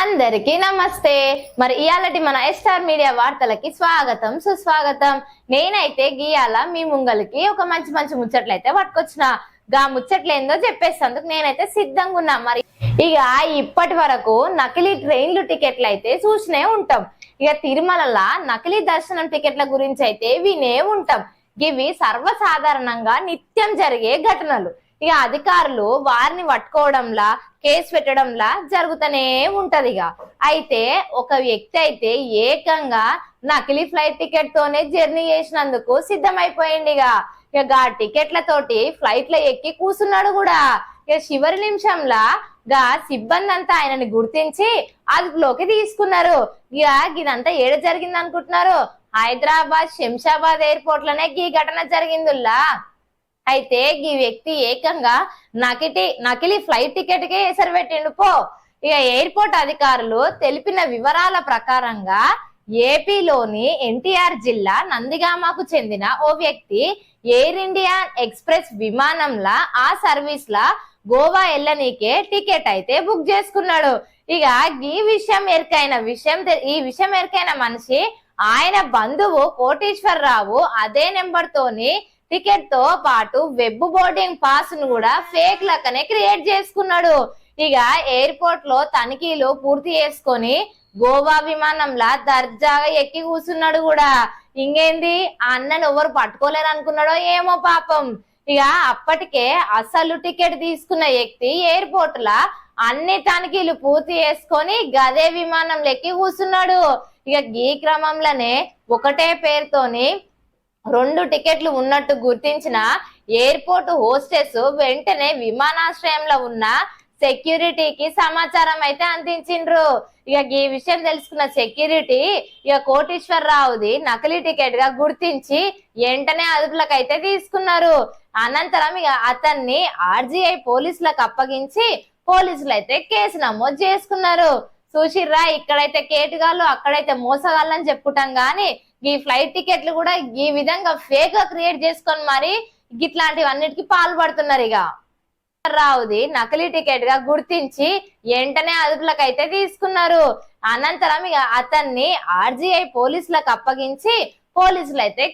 అందరికీ నమస్తే. మరి ఇయాలటి మన ఎస్టార్ మీడియా వార్తలకి స్వాగతం సుస్వాగతం. నేనైతే గీయాల మీ ముంగలికి ఒక మంచి మంచి ముచ్చట్లయితే పట్టుకొచ్చిన. గా ముచ్చట్లు ఏందో చెప్పేసేందుకు నేనైతే సిద్ధంగా ఉన్నా. మరి ఇక ఇప్పటి వరకు నకిలీ ట్రైన్లు టికెట్లు అయితే చూసినే ఉంటాం. ఇక తిరుమలలా నకిలీ దర్శనం టికెట్ల గురించి అయితే వినే ఉంటాం. ఇవి సర్వసాధారణంగా నిత్యం జరిగే ఘటనలు. ఇక అధికారులు వారిని పట్టుకోవడంలా కేసు పెట్టడంలా జరుగుతూనే ఉంటది ఇక అయితే ఒక వ్యక్తి అయితే ఏకంగా నకిలీ ఫ్లైట్ టికెట్ తోనే జర్నీ చేసినందుకు సిద్ధమైపోయింది ఇక ఇక ఆ టికెట్ల తోటి ఫ్లైట్లో ఎక్కి కూసున్నాడు కూడా. ఇక చివరి నిమిషంలా గా సిబ్బంది అంతా ఆయనని గుర్తించి అదుపులోకి తీసుకున్నారు. ఇక ఇదంతా ఏడ జరిగింది అనుకుంటున్నారు హైదరాబాద్ శంషాబాద్ ఎయిర్పోర్ట్లోనే ఈ ఘటన జరిగిందిలా అయితే ఈ వ్యక్తి ఏకంగా నకిటి నకిలీ ఫ్లైట్ టికెట్ కే ఎసరు పెట్టిండు పో. ఇక ఎయిర్పోర్ట్ అధికారులు తెలిపిన వివరాల ప్రకారంగా ఏపీలోని ఎన్టీఆర్ జిల్లా నందిగామకు చెందిన ఓ వ్యక్తి ఎయిర్ ఇండియా ఎక్స్ప్రెస్ విమానంలా ఆ సర్వీస్ లా గోవా ఎల్లనీకే టికెట్ అయితే బుక్ చేసుకున్నాడు. ఇక ఈ విషయం ఎరికైన విషయం ఈ విషయం ఎరికైన మనిషి ఆయన బంధువు కోటేశ్వరరావు అదే నెంబర్ తోని టికెట్తో పాటు వెబ్ బోర్డింగ్ పాస్ను కూడా ఫేక్ లెక్కనే క్రియేట్ చేసుకున్నాడు. ఇక ఎయిర్పోర్ట్లో తనిఖీలు పూర్తి చేసుకొని గోవా విమానంలా దర్జాగా ఎక్కి కూర్చున్నాడు కూడా. ఇంకేంది? ఆ అన్నను ఎవరు పట్టుకోలేరు అనుకున్నాడో ఏమో పాపం. ఇక అప్పటికే అసలు టికెట్ తీసుకున్న వ్యక్తి ఎయిర్పోర్ట్ లా అన్ని తనిఖీలు పూర్తి చేసుకొని గదే విమానంలో ఎక్కి కూర్చున్నాడు. ఇక ఈ క్రమంలోనే ఒకటే పేరుతోని రెండు టికెట్లు ఉన్నట్టు గుర్తించిన ఎయిర్పోర్ట్ హోస్టెస్ వెంటనే విమానాశ్రయంలో ఉన్న సెక్యూరిటీకి సమాచారం అయితే అందించిండ్రు. ఇక ఈ విషయం తెలుసుకున్న సెక్యూరిటీ ఇక కోటేశ్వరరావుది నకిలీ టికెట్గా గుర్తించి వెంటనే అదుపులకు అయితే తీసుకున్నారు. అనంతరం ఇక అతన్ని ఆర్జీఐ పోలీసులకు అప్పగించి పోలీసులు అయితే కేసు నమోదు చేసుకున్నారు. చూసిర్రా ఇక్కడైతే కేటుగాళ్ళు అక్కడైతే మోసగాళ్ళని చెప్పుకుంటాం కానీ ఈ ఫ్లైట్ టికెట్లు కూడా ఈ విధంగా ఫేక్గా క్రియేట్ చేసుకొని మరి ఇట్లాంటివన్నిటికీ పాల్పడుతున్నారు ఇక రావుది నకిలీ టికెట్గా గుర్తించి వెంటనే అదుపులకు అయితే తీసుకున్నారు. అనంతరం ఇక అతన్ని ఆర్జీఐ పోలీసులకు అప్పగించి పోలీసులు అయితే